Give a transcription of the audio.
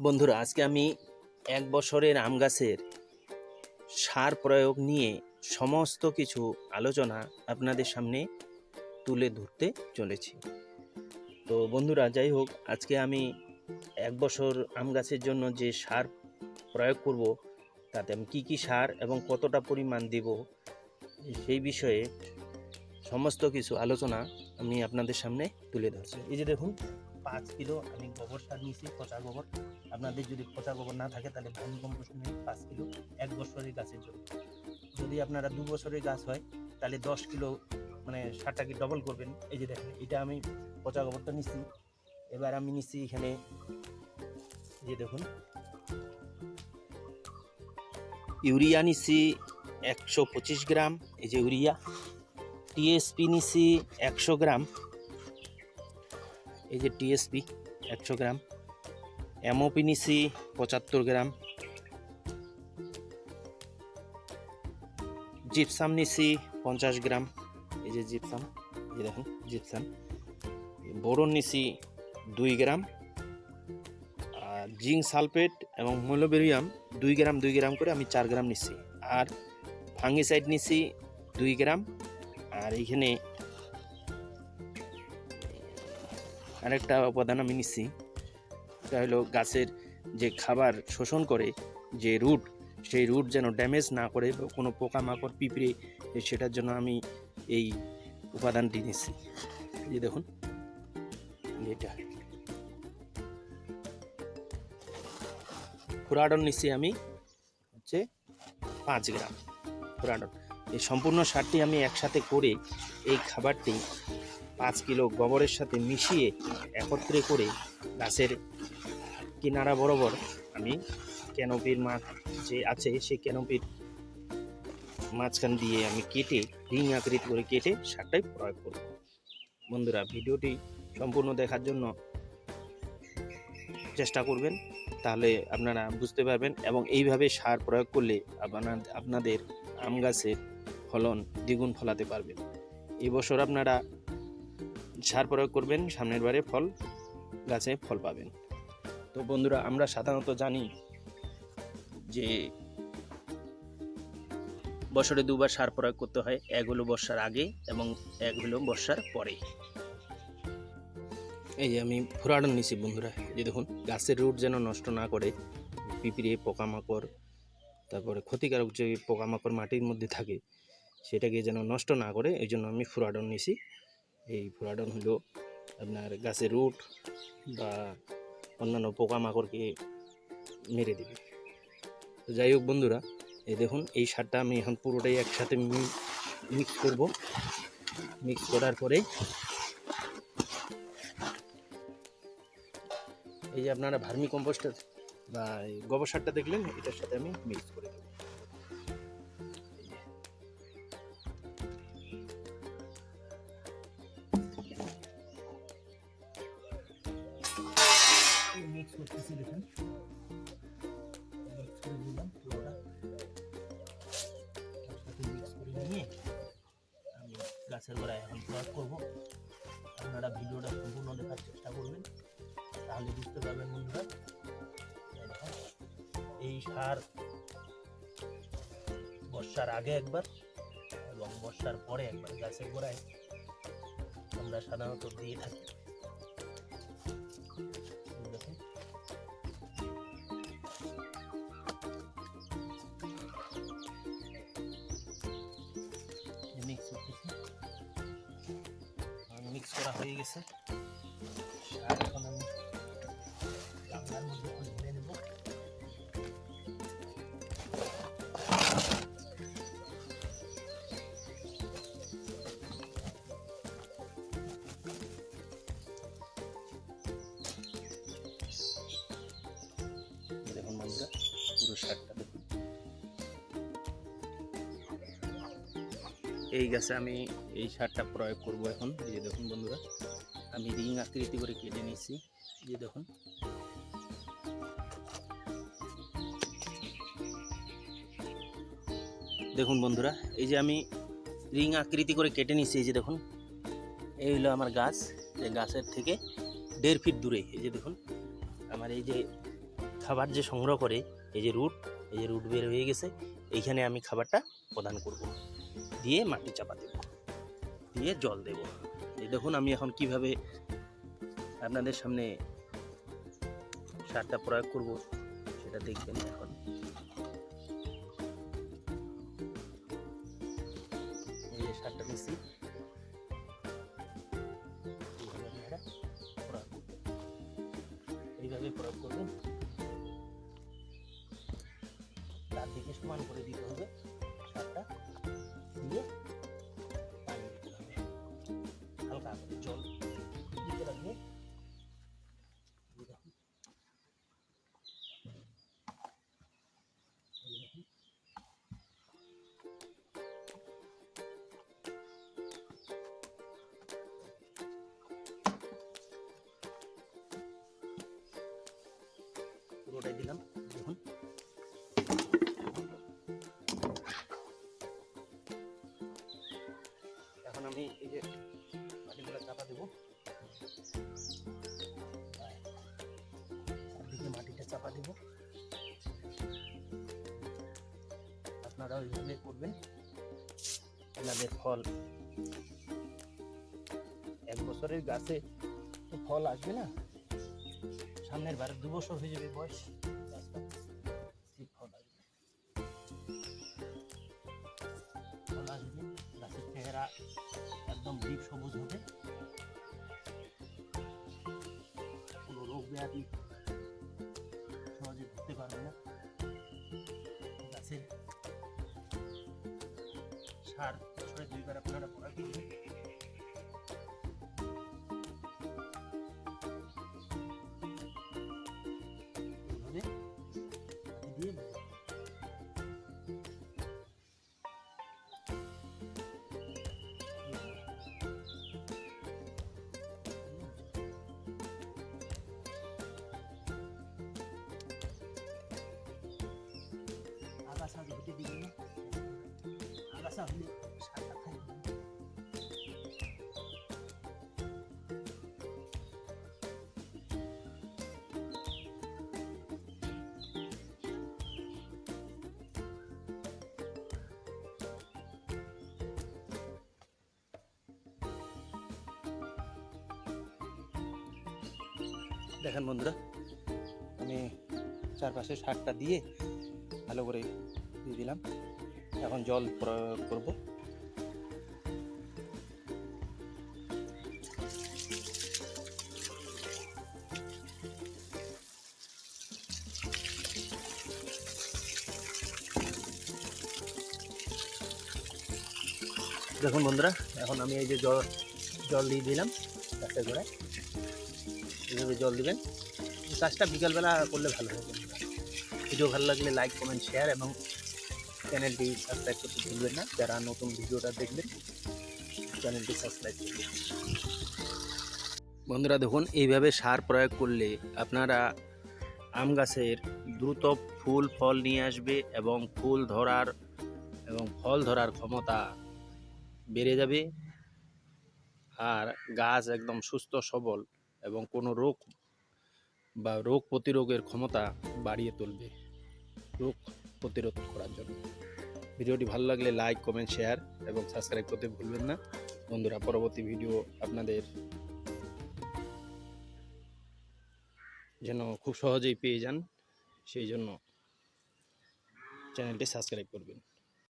বন্ধুরা, আজকে আমি এক বছরের আম গাছের সার প্রয়োগ নিয়ে সমস্ত কিছু আলোচনা আপনাদের সামনে তুলে ধরতে চলেছি। তো বন্ধুরা, যাই হোক, আজকে আমি এক বছর আম গাছের জন্য যে সার প্রয়োগ করব, তাতে আমি কী কী সার এবং কতটা পরিমাণ দেব, সেই বিষয়ে সমস্ত কিছু আলোচনা আমি আপনাদের সামনে তুলে ধরছি। এই যে দেখুন, পাঁচ কিলো আমি গোবর সার নিয়েছি, পচা গোবর। আপনাদের যদি পচা গোবর না থাকে, তাহলে ভার্মি কম্পোস্ট নিন পাঁচ কিলো, এক বছরের গাছের জন্য। যদি আপনারা দু বছরের গাছ হয়, তাহলে দশ কিলো মানে সারটাকে ডবল করবেন? এই যে দেখেন, এটা আমি পচা গোবরটা নিচ্ছি এবার আমি নিচ্ছি এখানে যে দেখুন। ইউরিয়া নিচ্ছি একশো পঁচিশ গ্রাম, এই যে ইউরিয়া। টিএসপি নিচ্ছি একশো গ্রাম, এই যে টিএসপি একশো গ্রাম। নিছি পঁচাত্তর গ্রাম। জিপসাম নিছি পঞ্চাশ গ্রাম। এই যে জিপসাম, এই দেখুন, জিপসাম। বোরন নিছি দুই গ্রাম। আর জিঙ্ক সালফেট এবং মোলোবেরিয়াম দুই গ্রাম দুই গ্রাম করে আমি চার গ্রাম নিছি। আর ফাঙ্গিসাইড নিছি দুই গ্রাম। আর এইখানে আরেকটা উপাদান আমি নিচ্ছি এটা হলো গাছের যে খাবার শোষণ করে, যে রুট, সেই রুট যেন ড্যামেজ না করে কোনো পোকামাকড় পিঁপড়ে সেটার জন্য আমি এই উপাদানটি নিচ্ছি যে দেখুন, এটা। ফুরাডন নিচ্ছি আমি হচ্ছে পাঁচ গ্রাম ফুরাডন এই সম্পূর্ণ সারটি আমি একসাথে করে এই খাবারটি পাঁচ কিলো গোবরের সাথে মিশিয়ে একত্রে করে গাছের কিনারা বরাবর আমি ক্যানোপির মাছ যে আছে, সেই ক্যানোপির মাঝখান দিয়ে আমি কেটে, রিং আকৃতি করে কেটে সারটাই প্রয়োগ করব। বন্ধুরা, ভিডিওটি সম্পূর্ণ দেখার জন্য চেষ্টা করবেন, তাহলে আপনারা বুঝতে পারবেন এবং এইভাবে সার প্রয়োগ করলে আপনার, আপনাদের আম গাছের ফলন দ্বিগুণ ফলাতে পারবেন এই বছর আপনারা সার প্রয়োগ করবেন, সামনের বারে ফল, গাছে ফল পাবেন। তো বন্ধুরা, আমরা সাধারণত জানি যে বছরে দুবার সার প্রয়োগ করতে হয়। এক হলো বর্ষার আগে এবং এক হলো বর্ষার পরে। এই যে আমি ফুরাডন নিছি বন্ধুরা যে দেখুন, গাছের রুট যেন নষ্ট না করে, পিঁপড়ে, পোকামাকড়, তারপরে ক্ষতিকারক যে পোকামাকড় মাটির মধ্যে থাকে, সেটাকে যেন নষ্ট না করে, এই জন্য আমি ফুরাডন নিছি। এই ফুরাডন হলো আপনার গাছের রুট বা অন্যান্য পোকামাকড়কে মেরে দেবে। যাই হোক বন্ধুরা, এই দেখুন, এই সারটা আমি এখন পুরোটাই একসাথে মিক্স করব। মিক্স করার পরে এই যে আপনারা ভার্মি কম্পোস্টার বা গোবর সারটা দেখলেন, এটার সাথে আমি মিক্স করে দেবো। মিক্স করতেছি দেখুন নিয়ে আমি গাছের গোড়ায় এখন প্রয়োগ করব। আপনারা ভিডিওটা সম্পূর্ণ দেখার চেষ্টা করবেন, তাহলে বুঝতে পারবেন বন্ধুরা। এই এই সার বর্ষার আগে একবার এবং বর্ষার পরে একবার গাছের গোড়ায়। আমরা সাধারণত দিয়ে থাকি। করা হয়ে গেছে। আর এখন আমি গামলার মধ্যে এখন নেব। দেখুন বন্ধুরা পুরো শার্টটা এই গাছে আমি এই সারটা প্রয়োগ করব এখন। এই যে দেখুন বন্ধুরা, আমি রিং আকৃতি করে কেটে নিয়েছি। এই যে দেখুন। দেখুন বন্ধুরা, এই যে আমি রিং আকৃতি করে কেটে নিয়েছি, এই যে দেখুন। এই হলো আমার গাছ, এই গাছের থেকে দেড় ফিট দূরে। এই যে দেখুন, আমার এই যে খাবার যে সংগ্রহ করে, এই যে রুট, এই যে রুট বের হয়ে গেছে, এইখানে আমি খাবারটা প্রদান করব। দিয়ে মাটি চাপা দেব। দিয়ে জল দেব। এই দেখুন, আমি এখন কীভাবে আপনাদের সামনে সারটা প্রয়োগ করব, সেটা দেখবেন এখন। এই যে সারটা দিচ্ছি এইভাবে প্রয়োগ করবেন। তার দিকে সমান করে দিতে পুরোটাই দিলাম, দেখুন। এখন আমি এই যে মাটিগুলো চাপা দেবো। চারদিকে মাটিটা চাপা দেবো। আপনারা ওইভাবে করবেন। আপনাদের ফল। এক বছরের গাছে তো ফল আসবে না? সামনের বারে দু বছর হয়ে যাবে বয়স। গাছটা গাছের চেহারা একদম ডিপ সবুজ হবে। কোনো রোগ ব্যাধি সহজে ধরতে পারবে না। গাছের সার বছরে দুইবার আপনারা প্রয়োগ খাই দেখেন বন্ধুরা আমি চারপাশে সারটা দিয়ে ভালো করে দিয়ে দিলাম। এখন জল প্রয়োগ করব। দেখুন বন্ধুরা, এখন আমি এই যে জল জল দিয়ে দিলাম গাছের করে। এইভাবে জল দিবেন। কাজটা বিকালবেলা করলে ভালো বন্ধুরা। ভিডিও ভালো লাগলে লাইক কমেন্ট শেয়ার এবং চ্যানেলটি সাবস্ক্রাইব করতে ভুলবেন না। যারা নতুন ভিডিওটা দেখবেন, চ্যানেলটি সাবস্ক্রাইব করবেন। বন্ধুরা, দেখুন, এইভাবে সার প্রয়োগ করলে আপনারা আম গাছের দ্রুত ফুল, ফল নিয়ে আসবে এবং ফুল ধরার এবং ফল ধরার ক্ষমতা বেড়ে যাবে। আর গাছ একদম সুস্থ, সবল এবং কোনো রোগ বা রোগ প্রতিরোধের ক্ষমতা বাড়িয়ে তুলবে। রোগ প্রতিরোধ করার জন্য। ভিডিওটি ভালো লাগলে লাইক কমেন্ট শেয়ার এবং সাবস্ক্রাইব করতে ভুলবেন না। বন্ধুরা, পরবর্তী ভিডিও আপনাদের যেন খুব সহজেই পেয়ে যান, সেই জন্য চ্যানেলটি সাবস্ক্রাইব করবেন।